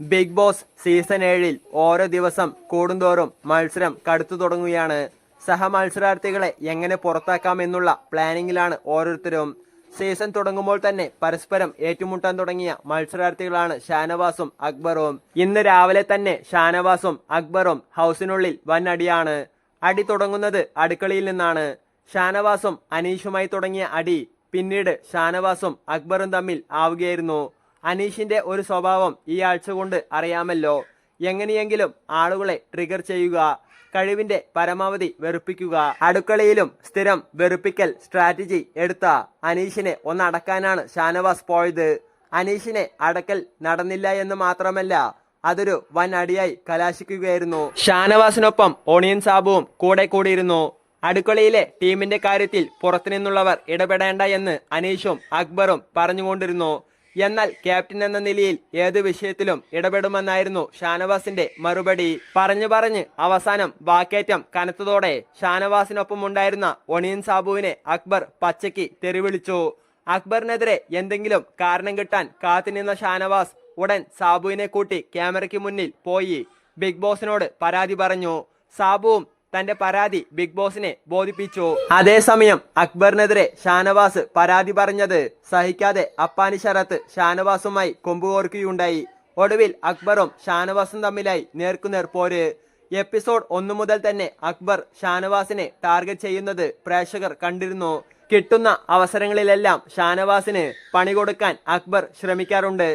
Big boss season ഏഴിൽ ഓരോ ദിവസം കൂടുന്തോറും മത്സരം കടുത്തു തുടങ്ങുകയാണ്. സഹമത്സരാർത്ഥികളെ എങ്ങനെ പുറത്താക്കാം എന്നുള്ള പ്ലാനിങ്ങിലാണ് ഓരോരുത്തരും. സീസൺ തുടങ്ങുമ്പോൾ തന്നെ പരസ്പരം ഏറ്റുമുട്ടാൻ തുടങ്ങിയ മത്സരാർത്ഥികളാണ് ഷാനവാസും അക്ബറും. ഇന്ന് രാവിലെ തന്നെ ഷാനവാസും അക്ബറും ഹൗസിനുള്ളിൽ വൻ അടിയാണ് അടി തുടങ്ങുന്നത് അടുക്കളയിൽ നിന്നാണ്. ഷാനവാസും അനീഷുമായി തുടങ്ങിയ അടി പിന്നീട് ഷാനവാസും അക്ബറും തമ്മിൽ ആവുകയായിരുന്നു. അനീഷിന്റെ ഒരു സ്വഭാവം ഈ ആഴ്ച കൊണ്ട് അറിയാമല്ലോ. എങ്ങനെയെങ്കിലും ആളുകളെ ട്രിഗർ ചെയ്യുക കഴിവിന്റെ പരമാവധി വെറുപ്പിക്കുക അടുക്കളയിലും സ്ഥിരം വെറുപ്പിക്കൽ സ്ട്രാറ്റജി എടുത്ത അനീഷിനെ ഒന്നടക്കാനാണ് ഷാനവാസ് പോയത്. അനീഷിനെ അടക്കൽ നടന്നില്ല എന്ന് മാത്രമല്ല അതൊരു വൻ അടിയായി കലാശിക്കുകയായിരുന്നു. ഷാനവാസിനൊപ്പം ഓണിയൻ സാബുവും കൂടെ കൂടിയിരുന്നു. അടുക്കളയിലെ ടീമിന്റെ കാര്യത്തിൽ പുറത്തുനിന്നുള്ളവർ ഇടപെടേണ്ട എന്ന് അനീഷും അക്ബറും പറഞ്ഞുകൊണ്ടിരുന്നു. എന്നാൽ ക്യാപ്റ്റൻ എന്ന നിലയിൽ ഏത് വിഷയത്തിലും ഇടപെടുമെന്നായിരുന്നു ഷാനവാസിന്റെ മറുപടി. പറഞ്ഞു പറഞ്ഞ് അവസാനം വാക്കേറ്റം കനത്തതോടെ ഷാനവാസിനൊപ്പം ഉണ്ടായിരുന്ന ഒണിയൻ സാബുവിനെ അക്ബർ പച്ചയ്ക്ക് തെറിവിളിച്ചു. അക്ബറിനെതിരെ എന്തെങ്കിലും കാരണം കിട്ടാൻ കാത്തുനിന്ന ഷാനവാസ് ഉടൻ സാബുവിനെ കൂട്ടി ക്യാമറയ്ക്ക് മുന്നിൽ പോയി. ബിഗ് ബോസിനോട് പരാതി പറഞ്ഞു. സാബുവും തന്റെ പരാതി ബിഗ് ബോസിനെ ബോധിപ്പിച്ചു. അതേസമയം അക്ബറിനെതിരെ ഷാനവാസ് പരാതി പറഞ്ഞത് സഹിക്കാതെ അപ്പാനി ശരത്ത് ഷാനവാസുമായി കൊമ്പുകോർക്കുകയുണ്ടായി. ഒടുവിൽ അക്ബറും ഷാനവാസും തമ്മിലായി നേർക്കുനേർ പോര്. എപ്പിസോഡ് ഒന്നു മുതൽ തന്നെ അക്ബർ ഷാനവാസിനെ ടാർഗറ്റ് ചെയ്യുന്നത് പ്രേക്ഷകർ കണ്ടിരുന്നു. കിട്ടുന്ന അവസരങ്ങളിലെല്ലാം ഷാനവാസിന് പണി കൊടുക്കാൻ അക്ബർ ശ്രമിക്കാറുണ്ട്.